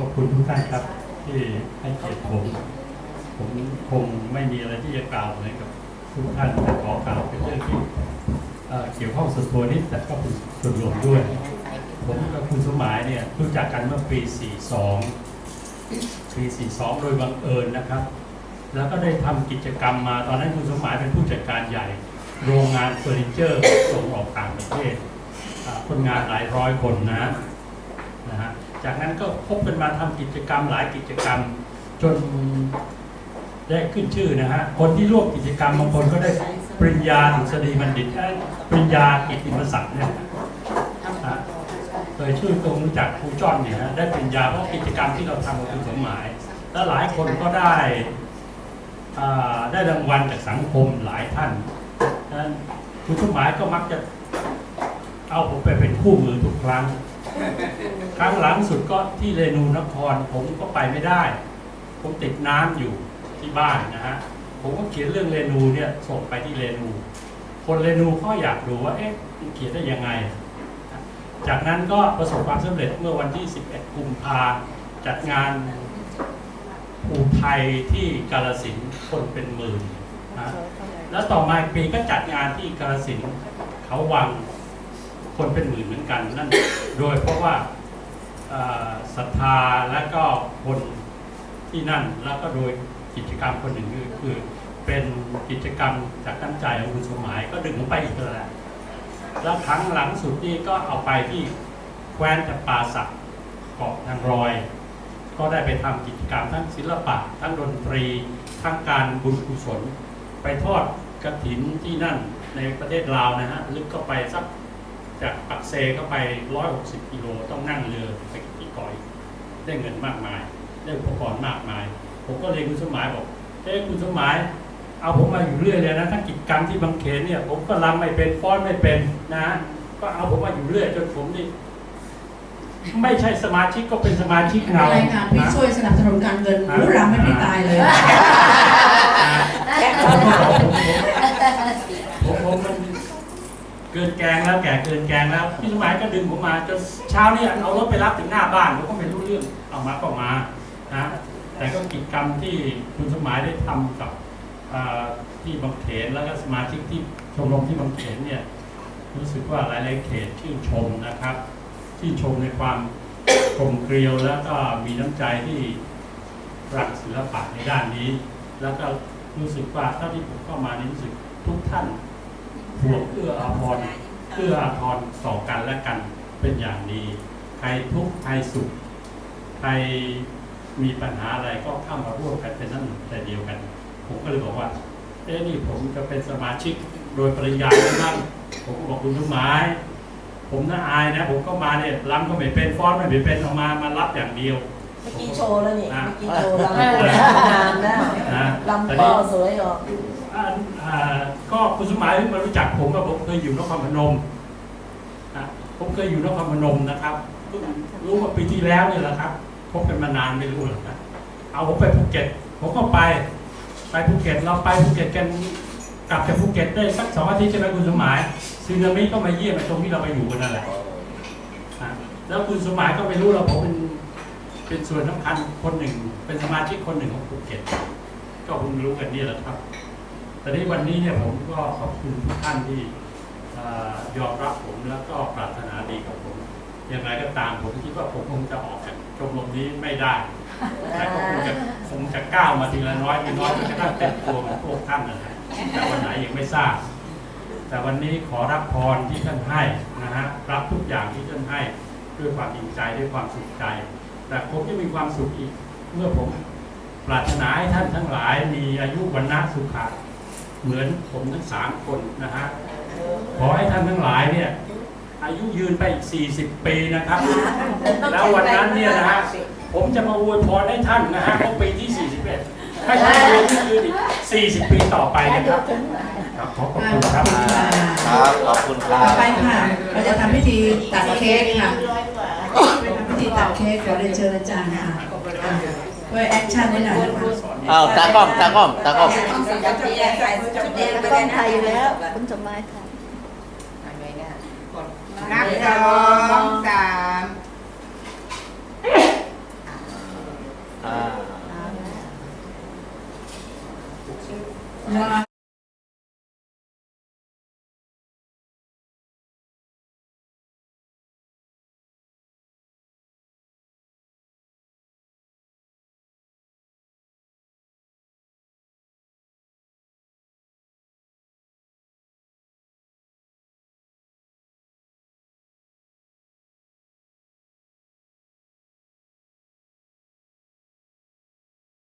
ขอบคุณทุกท่านครับ ที่ให้เกียรติผม ผมคงไม่มีอะไรที่จะกล่าวเหมือนกับทุกท่านแต่ขอกล่าวเป็นเรื่องที่เกี่ยวข้องส่วนตัวนิดแต่ก็เป็นส่วนรวมด้วย ผมกับคุณสมหมายเนี่ยรู้จักกันเมื่อปี 42 ปี 42 โดยบังเอิญนะครับ แล้วก็ได้ทำกิจกรรมมาตอนนั้นคุณสมหมายเป็นผู้จัดการใหญ่ โรงงานเฟอร์นิเจอร์ส่งออกต่างประเทศคนงานหลายร้อยคนนะ จากนั้นก็พบกันมาทำกิจกรรมหลายกิจกรรมจนได้ขึ้นชื่อนะฮะ คนที่ร่วมกิจกรรมบางคนก็ได้ปริญญาดุษฎีบัณฑิตเอ้ปริญญากิตติมศักดิ์เนี่ยเคยชื่อตรงรู้จักครูจ้อนเนี่ยฮะได้ปริญญาเพราะกิจกรรมที่เราทำคุณสมหมาย และหลายคนก็ได้ได้รางวัลจากสังคมหลายท่านดังนั้นคุณสมหมายก็มักจะเอาผมไปเป็นคู่มือทุกครั้ง ครั้งหลังสุดก็ที่เรนูนคร ผมก็ไปไม่ได้ ผมติดน้ำอยู่ที่บ้านนะฮะผมก็เขียนเรื่องเรนูเนี่ยส่งไปที่เรนู คนเรนูก็อยากดูว่าเอ๊ะมันเขียนได้ยังไง จากนั้นก็ประสบความสำเร็จเมื่อวันที่ 11 กุมภาจัดงานภูไทยที่กาลสินธุ์คนเป็นหมื่นนะแล้วต่อมาอีกปีก็จัดงานที่กาลสินธุ์เขาวัง คนเป็นหมื่นเหมือนกันนั่นโดยเพราะว่าศรัทธาและก็คนที่นั่นแล้วก็โดยกิจกรรมคนหนึ่งคือ เป็นกิจกรรมจากตั้งใจของคุณสมหมายก็ดึงไปอีกแล้วแหละแล้วครั้งหลังสุดนี่ก็เอาไปที่แคว้นจำปาสักเกาะนางรอย ก็ได้ไปทำกิจกรรมทั้งศิลปะ ทั้งดนตรี ทั้งการบุญกุศล ไปทอดกระถินที่นั่นในประเทศลาวนะฮะลึกเข้าไปสัก จากปักเซเข้าไป 160 กิโลต้องนั่งเรือไปที่เกอยได้เงินมากมาย ได้อุปกรณ์มากมาย ผมก็เลยนคุณสมหมายบอกเอ้คุณสมหมาย เอาผมมาอยู่เรื่อยเลยนะทั้งกิจกรรมที่บางเขนเนี่ยผมก็รำไม่เป็นฟ้อนไม่เป็นนะก็เอาผมมาอยู่เรื่อยจนผมนี่ไม่ใช่สมาชิกก็เป็นสมาชิกไม่เงาเป็นไรค่ะพี่ช่วยสนับสนุนการเงินรู้รำไม่พี่ตายเลยผมผมมัน เกินแกงแล้วแก่เกินแกงแล้วพี่สมัยก็ดึงผมมาจนเช้านี่เอารถไปรับถึงหน้าบ้านผมก็ไม่รู้เรื่องเอามาก็มานะแต่ก็กิจกรรมที่คุณสมัยได้ทำกับที่บางเขนแล้วก็สมาชิกที่ชมรมที่บางเขนเนี่ยรู้สึกว่าหลายๆเขตชื่นชมนะครับชื่นชมในความกลมเกลียวแล้วก็มีน้ำใจที่รักศิลปะในด้านนี้ แล้วก็รู้สึกว่าเท่าที่ผมเข้ามานี่รู้สึกทุกท่าน ห่วงเอื้ออาทรเอื้ออาทรต่อกันและกันเป็นอย่างดีใครทุกข์ใครสุขใครมีปัญหาอะไรก็เข้ามาร่วมกันเป็นนั่นแต่เดียวกัน ผมก็เลยบอกว่า เอ๊ะนี่ผมจะเป็นสมาชิกโดยปริยายแล้วนั่งผมก็บอกคุณทุกไม้ผมน่าอายนะ ผมก็มาเนี่ยรำก็ไม่เป็นฟ้อนไม่เป็นเอามามารับอย่างเดียวเมื่อกี้โชว์แล้วนี่อะเมื่อกี้โชว์ลำตัวงามแล้วนะลำเป้าสวยออกอ่าอ่า ก็คุณสมัยมารู้จักผมก็ผมเคยอยู่นครพนมนะผมเคยอยู่นครพนมนะครับรู้ว่าปีที่แล้วนี่แหละครับพบกันมานานไม่รู้หรอกนะเอาผมไปภูเก็ต ผมก็ไปไปภูเก็ตเราไปภูเก็ตกันกลับจากภูเก็ตได้สักสองอาทิตย์ใช่ไหมคุณสมัยซึนามิก็มาเยี่ยมไอ้ตรงที่เราไปอยู่กันนั่นแหละแล้วคุณสมัยก็ไม่รู้เราผมเป็นเป็นส่วนสำคัญคนหนึ่ง เป็นสมาชิกคนหนึ่งของภูเก็ต ก็เพิ่งรู้กันนี่แหละครับ แต่ในวันนี้เนี่ยผมก็ขอบคุณทุกท่านที่อยอมรับผมแล้วก็ปรารถนาดีกับผมอย่างไรก็ตามผมคิดว่าผมคงจะออกจากชมรมนี้ไม่ได้ แต่ก็คงจะคงจะก้าวมาทีละน้อยทีน้อยจนกระทั่งเต็มตัวเหมือนพวกท่านนะฮะแต่วันไหนยังไม่ทราบ แต่วันนี้ขอรับพรที่ท่านให้นะฮะรับทุกอย่างที่ท่านให้ด้วยความจริงใจด้วยความสุขใจ แต่ผมจะมีความสุขอีกเมื่อผมปรารถนาให้ท่านทั้งหลายมีอายุวันนะสุขะ เหมือนผมทั้งสามคนนะฮะขอให้ท่านทั้งหลายเนี่ยอายุยืนไปอีก 40 ปีนะครับ แล้ววันนั้นเนี่ยนะฮะผมจะมาอวยพรให้ท่านนะฮะเมื่อปีที่ 41 ให้ท่านอายุยืนอีก 40 ปีต่อไปนะครับครับขอขอบคุณครับครับขอบคุณครัต่อบไปค่ะ เราจะทำพิธีตัดเค้กค่ะทำพิธีตัดเค้กขอเรียนเชิญอาจารย์ค่ะ ด้วยแอคชั่นนี่แหละอาตากล้องตากล้องตากล้องแดงไปต้องถ่ายอยู่แล้วคุณสมหมายค่ะนับสองสามอ่า อ่